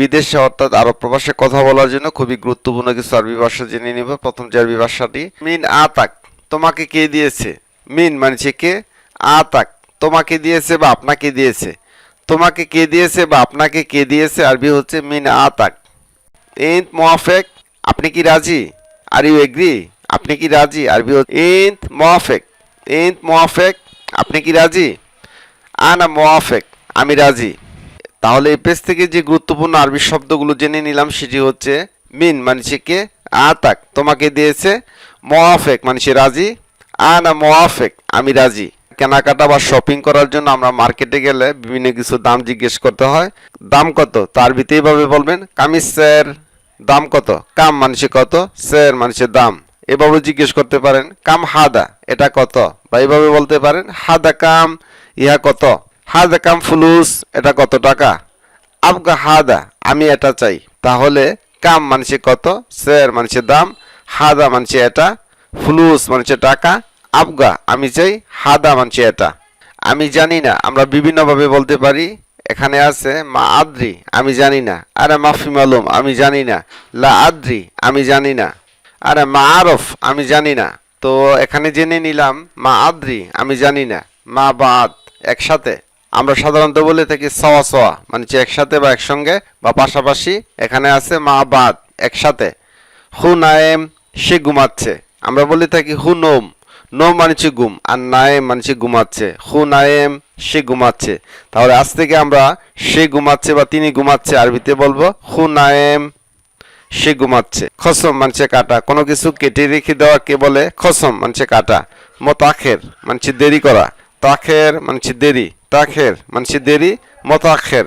বিদেশে অর্থাৎ আরব প্রবাসে কথা বলার জন্য খুবই গুরুত্বপূর্ণ কিছু আরবি ভাষা জেনে নিব। প্রথম যে আরবি ভাষাটি, মিন আতাক, তোমাকে কে দিয়েছে? মিন মানছে কে? আতাক, তোমাকে দিয়েছে বা আপনাকে দিয়েছে। তোমাকে কে দিয়েছে বা আপনাকে কে দিয়েছে? আরবি হচ্ছে মিন আতাক। ইন্ত মোয়াফেক আপনি কি রাজি? Are you agree? আপনি কি রাজি? আরবি হচ্ছে ইন্ত মোয়াফেক ইন্ত মোয়াফেক আপনি কি রাজি? আনা মোয়াফেক আমি রাজি। তাহলে এই পেজ থেকে যে গুরুত্বপূর্ণ আরবি শব্দগুলো জেনে নিলাম, সেটি হচ্ছে মিন মানে কে? আতাক, তোমাকে দিয়েছে মোয়াফেক মানে সে রাজি। আনা মোয়াফেক, আমি রাজি। কেনাকাটা বা শপিং করার জন্য আমরা মার্কেটে গেলে বিভিন্ন কিছু দাম জিজ্ঞেস করতে হয়। দাম কত? তার ভিতরে এইভাবে বলবেন, কামিজ স্যার, দাম কত? কাম মানুষে কত? স্যার মানুষের দাম। এভাবে জিজ্ঞেস করতে পারেন, কাম হাদা, এটা কত? বা এইভাবে বলতে পারেন, হাদা কাম, ইহা কত? হাদা কাম ফুলুস, এটা কত টাকা? আবগা হাদা, আমি এটা চাই। তাহলে কাম মানুষে কত? স্যার মানুষের দাম, হাদা মানুষে এটা, ফুলুস মানুষের টাকা, আবগা, আমি চাই হাদা মানুষে এটা। আমি জানি না, আমরা বিভিন্নভাবে বলতে পারি, এখানে আছে মা আদ্রি, আমি জানি না। আরে মাফি মালুম, আমি জানি না। লা আদ্রি, আমি জানি না। আরে মা আরফ, আমি জানি না। তো এখানে জেনে নিলাম, মা আদ্রি, আমি জানি না। মা বাদ, একসাথে। আমরা সাধারণত বলে থাকি সওয়া সওয়া মানে একসাথে বা একসঙ্গে, বা পাশাপাশি এখানে আছে মা বাদ, একসাথে। হু নায়েম, সে ঘুমাচ্ছে। আমরা বলে থাকি হু নোম। নোম মানছে ঘুম, আর নায়েম মানছে ঘুমাচ্ছে। হু নায়েম, সে ঘুমাচ্ছে। তাহলে আজ থেকে আমরা সে ঘুমাচ্ছে বা তিনি ঘুমাচ্ছে আরবিতে বলব, হু নায়েম, সে ঘুমাচ্ছে। খসম মানছে কাটা। কোনো কিছু কেটে রেখে দেওয়া কে বলে? খসম মানছে কাটা। মতাখের মানছে দেরি করা। তাখের মানছে দেরি। তাখের মানছে দেরি মতাখের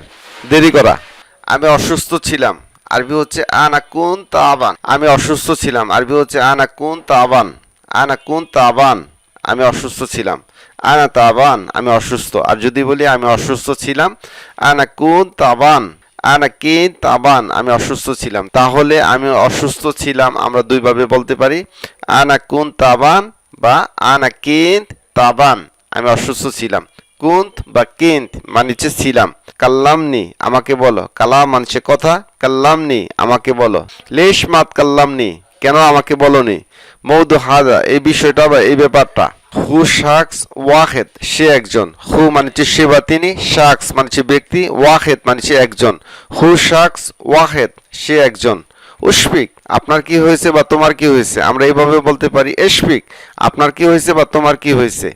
দেরি করা। আমি অসুস্থ ছিলাম। আরবি হচ্ছে আনা কুন তাবান। আমি অসুস্থ ছিলাম। আরবি হচ্ছে আনা কুন তাবান। আনা কুন তাবান। আমি অসুস্থ ছিলাম। আনা তাবান। আমি অসুস্থ। আর যদি বলি আমি অসুস্থ ছিলাম, আনা কুন তাবান। আনা কিন তাবান। আমি অসুস্থ ছিলাম। তাহলে আমি অসুস্থ ছিলাম, আমরা দুইভাবে বলতে পারি। আনা কুন তাবান বা আনা কিন্ত তাবান। আমি অসুস্থ ছিলাম। কুন্ত বা কিন্ত মানে হচ্ছে ছিলাম। কাল্লামনি, আমাকে বলো। কালাম মানছে কথা। কাল্লামনি, আমাকে বলো। লেশ মাত কাল্লামনি, কেন আমাকে বলনি? মৌদু হাদা এই বিষয়টা বা এই ব্যাপারটা। হু শাকস ওয়াহেদ, সে একজন। হু মানে হচ্ছে সে বা তিনি শাকস মানছে ব্যক্তি, ওয়াহেদ মানে হচ্ছে একজন। হু শাকস ওয়াহেদ, সে একজন। উস্পিক আপনার কি হয়েছে বা তোমার কি হয়েছে? আমরা এইভাবে বলতে পারি এসপিক আপনার কি হয়েছে বা তোমার কি হয়েছে?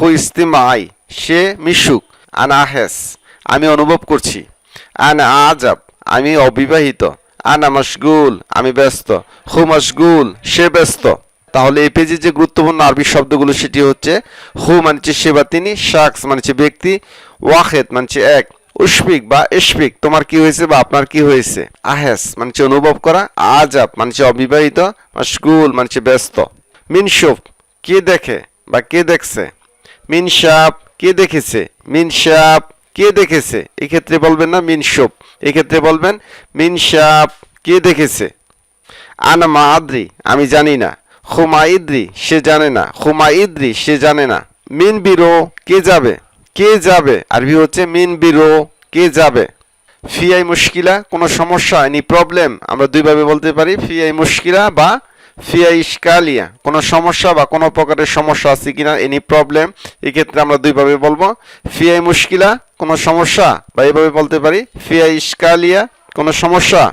হু ইস্তিমা আই সে মিশুক, আনা আহেস আমি অনুভব করছি। আনা আজাব, আমি অবিবাহিত। আনা মশগুল, আমি ব্যস্ত। হু মশগুল, সে ব্যস্ত। তাহলে এই পেজে যে গুরুত্বপূর্ণ আরবি শব্দগুলো, সেটি হচ্ছে হু মানছে সে বা তিনি শাকস মানছে ব্যক্তি, ওয়াহেদ মানছে এক। উস্পিক বা এসপিক তোমার কি হয়েছে বা আপনার কি হয়েছে? আহেস মানছে অনুভব করা, আজাব মানছে অবিবাহিত, মশগুল মানছে ব্যস্ত। মিনসুফ কে দেখে বা কে দেখছে? মিনসাপ কে দেখেছে? মিনসাপ কে দেখেছে? এক্ষেত্রে বলবেন না মিনসুপ এক্ষেত্রে বলবেন মিনসাপ কে দেখেছে? আনা মা আদ্রি আমি জানি না। হুমা ইদ্রি সে জানে না। হুমা ইদ্রি সে জানে না। মিন বিরো, কে যাবে? কে যাবে? আরবি হচ্ছে মিন বিরো, কে যাবে? ফিআই মুশকিলা, কোনো সমস্যা এনি প্রবলেম। আমরা দুইভাবে বলতে পারি ফিআই মুশকিলা বা ফিআই ইস্কালিয়া কোনো সমস্যা বা কোনো প্রকারের সমস্যা আছে কিনা এনি প্রবলেম এক্ষেত্রে আমরা দুইভাবে বলব। ফিআই মুশকিলা, কোনো সমস্যা, বা এইভাবে বলতে পারি ফিআই ইস্কালিয়া কোনো সমস্যা।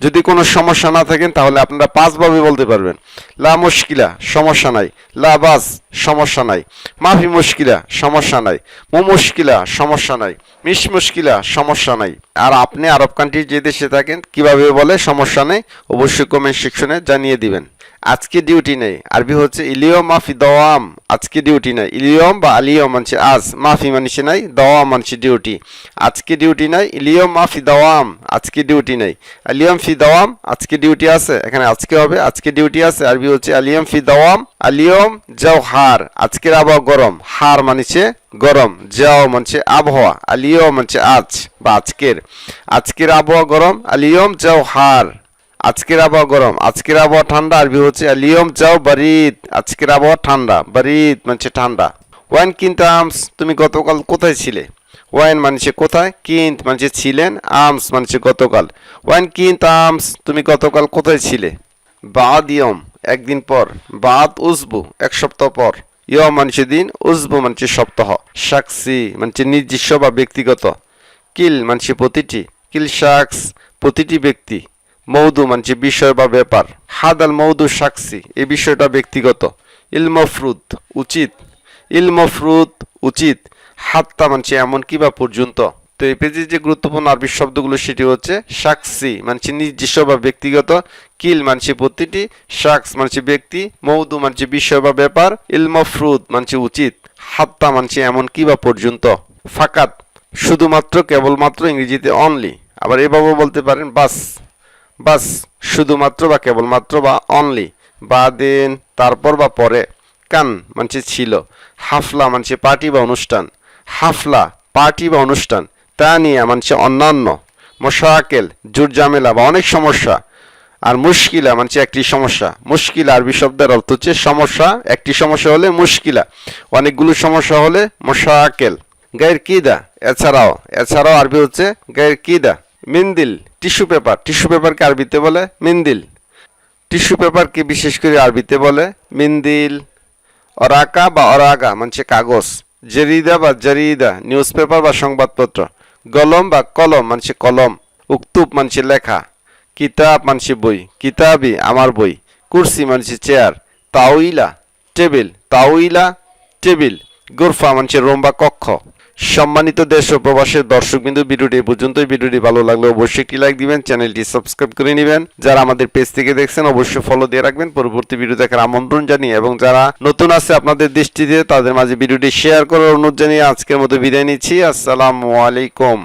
যদি কোনো সমস্যা না থাকেন তাহলে আপনারা পাঁচভাবে বলতে পারবেন। লা মুশকিলা, সমস্যা নাই। লা বাস, সমস্যা নাই। মাফি মুশকিলা, সমস্যা নাই। মু মুশকিলা, সমস্যা নাই। মিস মুশকিলা, সমস্যা নাই। আর আপনি আরব কান্ট্রি যে দেশে থাকেন, কীভাবে বলে, সমস্যা নেই, অবশ্যই কমেন্ট সেকশনে জানিয়ে দিবেন। আজকে ডিউটি নেই। আরবি হচ্ছে ইলিয়ম মাফি দওয়াম। আজকে ডিউটি নাই। ইলিয়ম বা আলিয়ম মানছে আজ। মাফি মানছে নাই, দওয়াম মানছে ডিউটি আজকে ডিউটি নাই, ইলিয়ম মাফি দওয়াম। আজকে ডিউটি নাই। আলিয়ম ফি দওয়াম, আজকে ডিউটি আছে। এখানে আজকে হবে, আজকে ডিউটি আছে। আরবি হচ্ছে আলিয়ম ফি দওয়াম, আলিয়ম যাও হার। আজকের আবহাওয়া গরম। হার মানছে গরম। যাও মানছে আবহাওয়া। আলিয়ম মানছে আজ বা আজকের। আজকের আবহাওয়া গরম, আলিয়ম যাও হার। আজকের আবহাওয়া গরম, আজকের আবহাওয়া ঠান্ডা আরবি হচ্ছে লিয়ম যাও বারিদ আজকের আবহাওয়া ঠান্ডা বারিদ মানে ঠান্ডা। ওয়াইন ওয়ান কিনতামস তুমি গতকাল কোথায় ছিলে? ওয়াইন মানছে কোথায়? কিন্ত মানছে ছিলেন, আমস মানছে গতকাল। ওয়াইন কিন্ত আমস, তুমি গতকাল কোথায় ছিলে? বাদ ইয়ম, একদিন পর। বাদ উজবু, এক সপ্তাহ পর। ইয়ম মানছে দিন, উজবু মানছে সপ্তাহ। সাক্ষী মানছে নিজস্ব বা ব্যক্তিগত। কিল মানছে প্রতিটি। কিল শাকস প্রতিটি ব্যক্তি। মৌদু মানছে বিষয় বা ব্যাপার। হাদ হাদাল মৌদু সাক্ষী এই বিষয়টা ব্যক্তিগত। ইলমফরুদ উচিত। ইলমফরুদ উচিত। হাত্তা মানছে এমনকি বা পর্যন্ত। তো এই পেজে যে গুরুত্বপূর্ণ আরবি শব্দগুলো, সেটি হচ্ছে সাক্ষী মানছে নিজস্ব বা ব্যক্তিগত। কিল মানছে প্রতিটি। শাকস মানছে ব্যক্তি। মৌদু মানছে বিষয় বা ব্যাপার। ইলমফরুদ মানছে উচিত। হাত্তা মানছে এমনকি বা পর্যন্ত। ফাকাত, শুধুমাত্র, কেবলমাত্র ইংরেজিতে অনলি আবার এভাবে বলতে পারেন, বাস। বাস, শুধুমাত্র বা কেবলমাত্র বা অনলি বা দেন, তারপর বা পরে, কান মানছে ছিল, হাফলা মানছে পার্টি বা অনুষ্ঠান, হাফলা পার্টি বা অনুষ্ঠান, তা নিয়ে মানছে অন্যান্য, মশাকেল জোর ঝামেলা বা অনেক সমস্যা, আর মুশকিলা মানছে একটি সমস্যা, মুশকিলা আরবি শব্দের অর্থ হচ্ছে সমস্যা, একটি সমস্যা হলে মুশকিলা, অনেকগুলো সমস্যা হলে মশাকেল গায়ের কিদা এছাড়াও এছাড়াও আরবি হচ্ছে গায়ের কিদা মিন্দিল টিস্যু পেপার। টিস্যু পেপারকে আরবিতে বলে মিন্দিল। টিস্যু পেপারকে বিশেষ করে আরবিতে বলে মিন্দিল। অরাকা বা অরাগা মানছে কাগজ। জেরিদা বা জরিদা নিউজ পেপার বা সংবাদপত্র। গলম বা কলম মানছে কলম। উক্তুব মানছে লেখা। কিতাব মানছে বই। কিতাবি আমার বই। কুরসি মানছে চেয়ার। তাওইলা টেবিল। তাওইলা টেবিল। গোরফা মানছে রোম বা কক্ষ। সম্মানিত দেশ ও প্রবাসের দর্শক বিন্দু, ভিডিওটি পর্যন্ত ভিডিওটি ভালো লাগলে অবশ্যই একটি লাইক দিবেন, চ্যানেলটি সাবস্ক্রাইব করে নেবেন। যারা আমাদের পেজ থেকে দেখছেন, অবশ্যই ফলো দিয়ে রাখবেন। পরবর্তী ভিডিও দেখার আমন্ত্রণ জানিয়ে এবং যারা নতুন আছে আপনাদের দৃষ্টিতে, তাদের মাঝে ভিডিওটি শেয়ার করার অনুরোধ জানিয়ে আজকের মতো বিদায় নিচ্ছি। আসসালামু আলাইকুম।